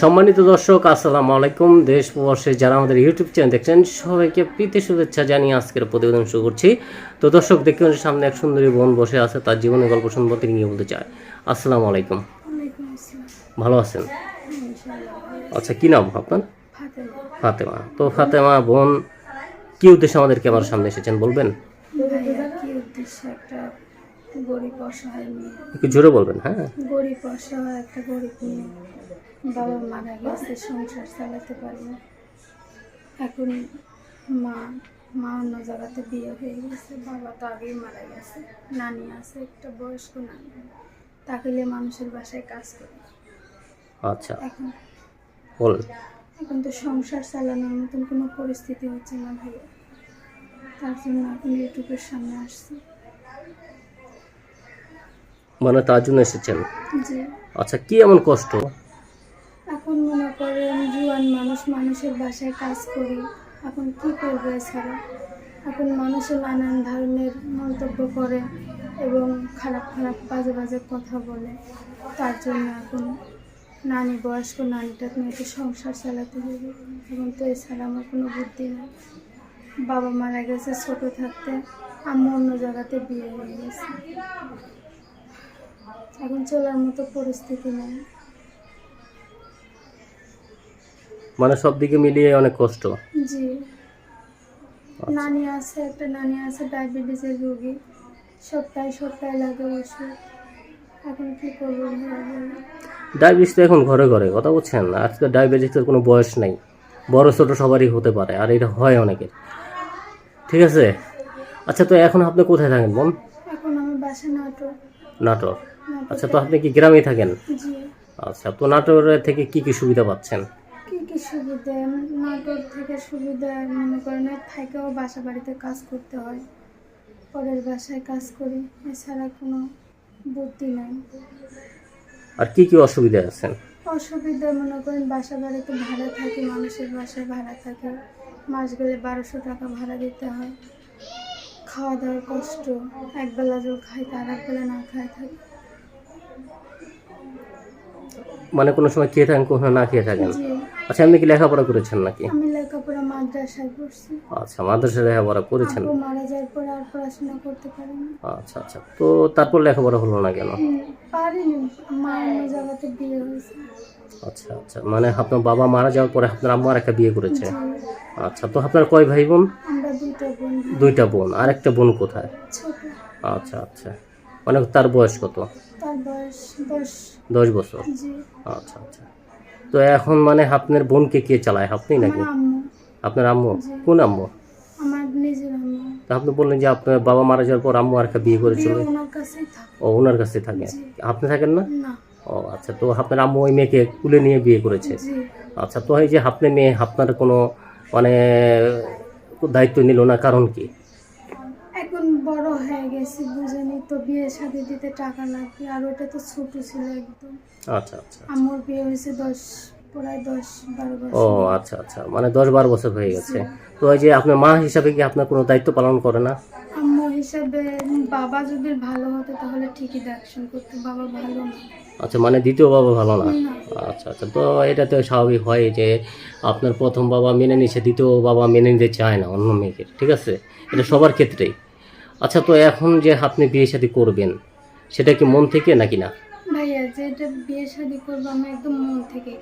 সম্মানিত দর্শক আসসালামু আলাইকুম। দেশ প্রবাসে যারা আমাদের ইউটিউব চ্যানেল দেখছেন সবাইকে প্রীতি শুভেচ্ছা জানিয়ে আজকের প্রতিবেদন শুরু করছি। তো দর্শক পাচ্ছেন সামনে এক সুন্দরী বোন বসে আছে তার জীবনের গল্প শুনব তিনি কি বলতে চায়? আসসালামু আলাইকুম। ভালো আছেন? আচ্ছা কী নাম আপনার? ফাতেমা। তো ফাতেমা বোন কী উদ্দেশ্যে আমাদের ক্যামেরার সামনে এসেছেন বলবেন? একটা জোরে বলবেন হ্যাঁ। গরিব অসহায় একটা গরিব মেয়ে। বাবা মারা গেছে সংসার চালাতে পারে না। এখন মা মা অন্য জায়গাতে বিয়ে হয়ে গেছে বাবা তো আগেই মারা গেছে। নানি আছে একটা বয়স্ক নানি। তাকে নিয়ে মানুষের বাসায় কাজ করে আচ্ছা। এখন বলেন এখন তো সংসার চালানোর মতন কোনো পরিস্থিতি হচ্ছে না ভাইয়া। তার জন্য এখন ইউটিউবের সামনে আসছি। মানে তার জন্য এসেছেন? আচ্ছা কি এমন কষ্ট? মনে করেন জুয়ান মানুষ, মানুষের বাসায় কাজ করি। এখন কি করবে এছাড়া? এখন মানুষের নানান ধরনের মন্তব্য করে এবং খারাপ খারাপ, বাজে বাজে কথা বলে। তার জন্য এখন নানি, বয়স্ক নানিটা তো সংসার চালাতে হবে। এখন তো এছাড়া আমার কোনো বুদ্ধি নেই। বাবা মারা গেছে ছোট থাকতে, আম্মু অন্য জায়গাতে বিয়ে হয়ে গেছে। এখন চলার মতো পরিস্থিতি নেই। মানে সব দিকে মিলিয়ে অনেক কষ্ট। জি। নানি আছে একটা নানি আছে ডায়াবেটিসের রোগী। সপ্তাহে সপ্তাহে লাগে ওষুধ। এখন কি করব? ডায়াবেটিস তো এখন ঘরে ঘরে কথা বলছেন আজকে ডায়াবেটিসের কোনো বয়স নাই। বড় ছোট সবারই হতে পারে আর এটা হয় অনেকের। ঠিক আছে? আচ্ছা তো এখন আপনি কোথায় থাকেন বোন? এখন আমার বাসা নাটোর। নাটোর। আচ্ছা তো আপনি কি গ্রামেই থাকেন? জি। আচ্ছা তো নাটোর থেকে কি কি সুবিধা পাচ্ছেন? সুবিধা নাটোর থেকে সুবিধা মনে করেন থেকেও বাসা বাড়িতে কাজ করতে হয়। পরের বাসায় কাজ করি এছাড়া কোনো বুদ্ধি নাই। আর কি কি অসুবিধা আছেন? অসুবিধা মনে করেন বাসা বাড়িতে ভাড়া থাকে মানুষের বাসায় ভাড়া থাকে। মাস গেলে বারোশো টাকা ভাড়া দিতে হয়। খাওয়া দাওয়ার কষ্ট একবেলা জল খাই তার একবেলা না খাই থাকে মানে কোনো সময় খেয়ে থাকেন কখনো না খেয়ে থাকেন? আচ্ছা আপনি কি লেখাপড়া করেছেন নাকি? আমি লেখাপড়া মাদ্রাসায় পড়ছি। আচ্ছা মাদ্রাসা লেখাপড়া করেছেন? আব্বু মারা যাওয়ার পর আর পড়াশোনা করতে পারিনি। আচ্ছা আচ্ছা। তো তারপর লেখাপড়া হলো না কেন? পারিনি মা অন্য জায়গাতে বিয়ে হয়েছে। আচ্ছা আচ্ছা। মানে আপনার বাবা মারা যাওয়ার পরে আপনার আম্মা আর একটা বিয়ে করেছে? আচ্ছা তো আপনার কয় ভাই বোন আমরা দুটো বোন। দুইটা বোন। আর একটা বোন কোথায়? আচ্ছা আচ্ছা। মানে তার বয়স কত? তার বয়স দশ। দশ বছর? জি। আচ্ছা আচ্ছা। তো এখন মানে আপনার বোনকে কে চালায়? আপনি নাকি? আপনার আম্মু? কোন আম্মু? তা আপনি বললেন যে আপনার বাবা মারা যাওয়ার পর আম্মু আর বিয়ে করে চলে ওনার কাছেই থাকে। ও ওনার কাছে থাকে? আপনি থাকেন না? ও আচ্ছা তো আপনার আম্মু ওই মেয়েকে তুলে নিয়ে বিয়ে করেছে। আচ্ছা তো এই যে আপনি মেয়ে আপনার কোনো মানে দায়িত্ব নিল না কারণ কি? বড় হয়ে গেছি বুঝেনি তো বিয়ে শাদি দিতে টাকা লাগবে আর ওটা তো ছোট ছিল একদম। আচ্ছা আচ্ছা আমার বিয়ে হয়েছে দশ প্রায় দশ বারো ও আচ্ছা আচ্ছা মানে দশ বারো বছর হয়ে গেছে। তো এই যে আপনার মা হিসাবে কি আপনার কোনো দায়িত্ব পালন করে না? আম্মু হিসাবে বাবা যদি ভালো হতো তাহলে ঠিকই দেখশন করতো বাবা ভালো না। আচ্ছা মানে দ্বিতীয় বাবা ভালো না? না। আচ্ছা আচ্ছা তো এটা তো স্বাভাবিক হয় যে আপনার প্রথম বাবা মেনে নিছে দ্বিতীয় বাবা মেনে নিতে চায় না অন্য মেয়েকে ঠিক আছে? এটা সবার ক্ষেত্রেই। আচ্ছা তো এখন যে আপনি বিয়ে শাদী করবেন সেটা কি মন থেকে নাকি না? ভাইয়া যেটা বিয়ে শাদি করব আমি একদম মন থেকে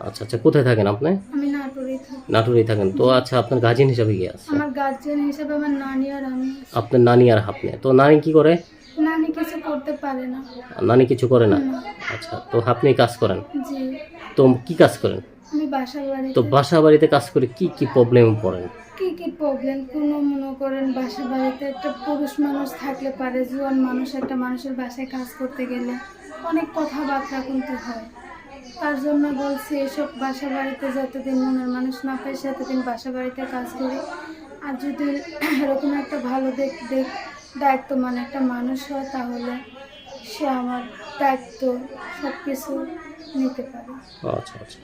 আচ্ছা আচ্ছা কোথায় থাকেন আপনি? আমি নাটোরেই থাকি। নাটোরেই থাকেন। তো আচ্ছা আপনার গার্জেন হিসাবে কি আছে? আমার গার্জিয়ান হিসাবে আমার নানি আর আমি আপনার নানি আর আপনি। তো নানি কি করে? নানি কিছু করতে পারে না। নানি কিছু করে না। আচ্ছা তো আপনি কাজ করেন? জি। তো কি কাজ করেন? তো বাসা বাড়িতে কাজ করে কি কি প্রবলেম পড়েন? কি কি প্রবলেম কোনো মনে করেন বাসা বাড়িতে একটা পুরুষ মানুষ থাকলে পারে জুয়ান মানুষ একটা মানুষের বাসায় কাজ করতে গেলে অনেক কথাবার্তা কিন্তু হয়। তার জন্য বলছি এসব বাসা বাড়িতে যতদিন মনের মানুষ না পায় ততদিন বাসা বাড়িতে কাজ করি। আর যদি এরকম একটা ভালো দেখ দেখ দায়িত্ব মানে একটা মানুষ হয় তাহলে সে আমার দায়িত্ব সব কিছু নিতে পারে। আচ্ছা আচ্ছা।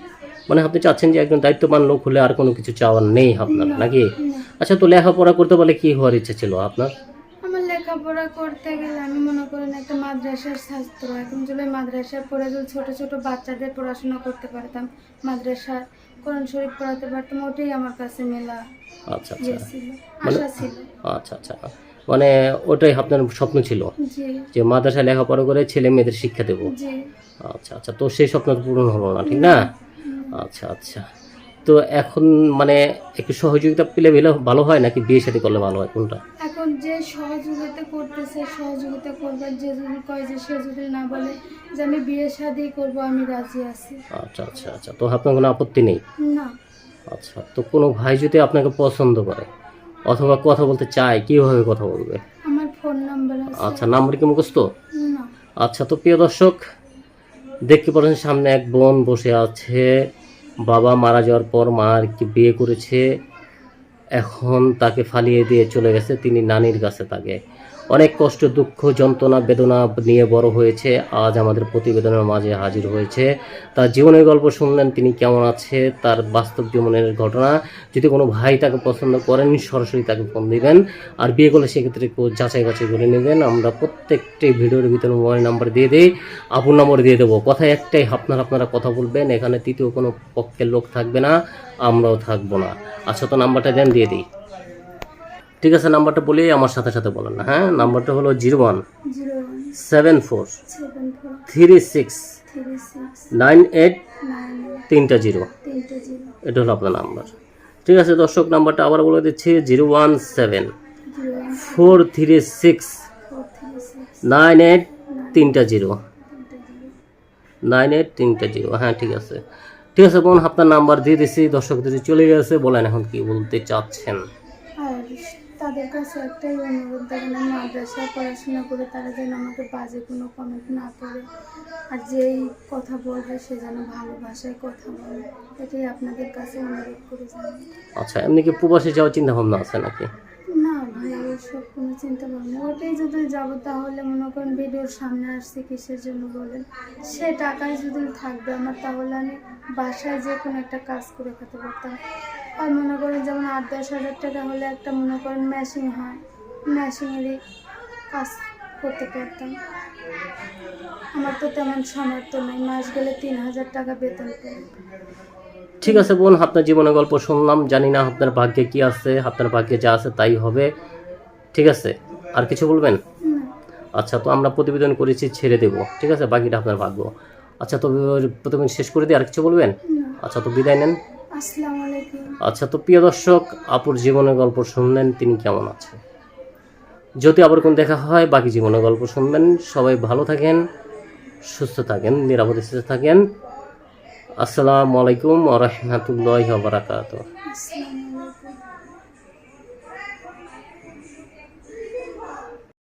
মানে আপনি চাচ্ছেন যে একজন দায়িত্ববান লোক হলে আর কোনো কিছু চাওয়ার নেই আপনার নাকি? আচ্ছা তো লেখাপড়া করতে পারলে কি হওয়ার ইচ্ছা ছিল আপনার? আমার লেখাপড়া করতে গেলে আমি মনে করেন একটা মাদ্রাসার ছাত্র। এখন যদি মাদ্রাসায় পড়ে যদি ছোট ছোট বাচ্চাদের পড়াশোনা করতে পারতাম মাদ্রাসার কোরআন শরীফ পড়াতে পারতাম ওটাই আমার কাছে মেলা আচ্ছা আচ্ছা। ইয়ে আশা ছিল। আচ্ছা আচ্ছা। মানে ওটাই আপনার স্বপ্ন ছিল যে মাদ্রাসায় লেখাপড়া করে ছেলে মেয়েদের শিক্ষা দেবো। আচ্ছা আচ্ছা তো সেই স্বপ্ন পূরণ হলো না ঠিক না? আচ্ছা আচ্ছা। তো এখন মানে একটু সহযোগিতা পেলে ভালো হয় নাকি বিয়ে শাদী করলে ভালো হয় কোনটা? এখন যে সহযোগিতা করতেছে সহযোগিতা করবে যে যদি কয় যে সে যদি না বলে যে আমি বিয়ে শাদি করব আমি রাজি আছি। আচ্ছা আচ্ছা আচ্ছা তো আপনার কোনো আপত্তি নেই? না। আচ্ছা তো কোনো ভাই যদি আপনাকে পছন্দ করে অথবা কথা বলতে চায় কীভাবে কথা বলবে? আমার ফোন নাম্বার আছে। আচ্ছা নাম্বার কি মুখস্থ? না। আচ্ছা তো প্রিয় দর্শক দেখতে পাচ্ছেন সামনে এক বোন বসে আছে। বাবা মারা যাওয়ার পর মা আর কি বিয়ে করেছে। এখন তাকে ফালিয়ে দিয়ে চলে গেছে। তিনি নানির কাছে তাকে। অনেক কষ্ট, দুঃখ, যন্ত্রণা, বেদনা নিয়ে বড় হয়েছে। আজ আমাদের প্রতিবেদনের মাঝে হাজির হয়েছে। তার জীবনের গল্প শুনলেন তিনি কেমন আছে, তার বাস্তব জীবনের ঘটনা। যদি কোনো ভাই তাকে পছন্দ করেন, সরাসরি তাকে ফোন দিবেন। আর বিয়ে করলে সেক্ষেত্রে যাচাই বাছাই করে নেবেন। আমরা প্রত্যেকটি ভিডিওর ভিতরে মোবাইল নাম্বার দিয়ে দিই, আপন নম্বর দিয়ে দেবো। কথা একটাই, আপনারা আপনারা কথা বলবেন, এখানে তৃতীয় কোনো পক্ষের লোক থাকবে না, আমরাও থাকব না। আচ্ছা তো নাম্বারটা দেন, দিয়ে দিই। ঠিক আছে, নাম্বারটা বলেই আমার সাথে সাথে বলেন হ্যাঁ? নাম্বারটা হলো zero one seven four three six nine eight তিনটা জিরো। এটা হলো আপনার নাম্বার। ঠিক আছে, দর্শক, নাম্বারটা আবার বলে দিচ্ছি, zero one seven four three six nine eight তিনটা জিরো। নাইন এইট তিনটা জিরো হ্যাঁ ঠিক আছে। ঠিক আছে, বোন, আপনার নাম্বার দিয়ে দিছি দর্শকদের চলে গেছে, বলেন এখন কি বলতে চাচ্ছেন। আর তাদের কাছে একটাই অনুরোধ দেখেন আমি মাদ্রাসায় পড়াশোনা করে তারা যেন আমাকে বাজে কোনো কমেন্ট না করে। আর যেই কথা বলবে সে যেন ভালো ভাষায় কথা বলে। এটাই আপনাদের কাছে অনুরোধ করে জানাই আচ্ছা এমনি কি প্রবাসে যাওয়ার চিন্তা ভাবনা আছে নাকি? না ভাই ওইসব কোনো চিন্তা ভাবনা ওটাই যদি যাব তাহলে মনে করেন ভিডিওর সামনে আসছে কিসের জন্য বলেন। সে টাকায় যদি থাকবে আমার তাহলে আমি বাসায় যে কোনো একটা কাজ করে খেতে পারতাম। আর মনে করেন যেমন আট দশ হাজার টাকা হলে একটা মনে করেন মেশিন হয়। মেশিনেরই কাজ করতে পারতাম। আমার তো তেমন সামর্থ্য নেই। মাস গেলে তিন হাজার টাকা বেতন পাই। ঠিক আছে বোন আপনার জীবনের গল্প শুনলাম। জানি না আপনার ভাগ্যে কি আছে আপনার ভাগ্যে যা আছে তাই হবে। ঠিক আছে আর কিছু বলবেন? আচ্ছা তো আমরা প্রতিবেদন করেছি ছেড়ে দেব। ঠিক আছে বাকিটা আপনার ভাগ্য। আচ্ছা তো প্রতিবেদন শেষ করে দিই আর কিছু বলবেন? আচ্ছা তো বিদায় নেন। আসসালামু আচ্ছা তো প্রিয় দর্শক, আপুর জীবনের গল্প শুনলেন, তিনি কেমন আছেন? যদি আবার কোন দেখা হয়, বাকি জীবনের গল্প শুনবেন, সবাই ভালো থাকেন, সুস্থ থাকেন, নিরাপদে সুস্থ থাকেন। আসসালামু আলাইকুম ওয়া আলাইকুম।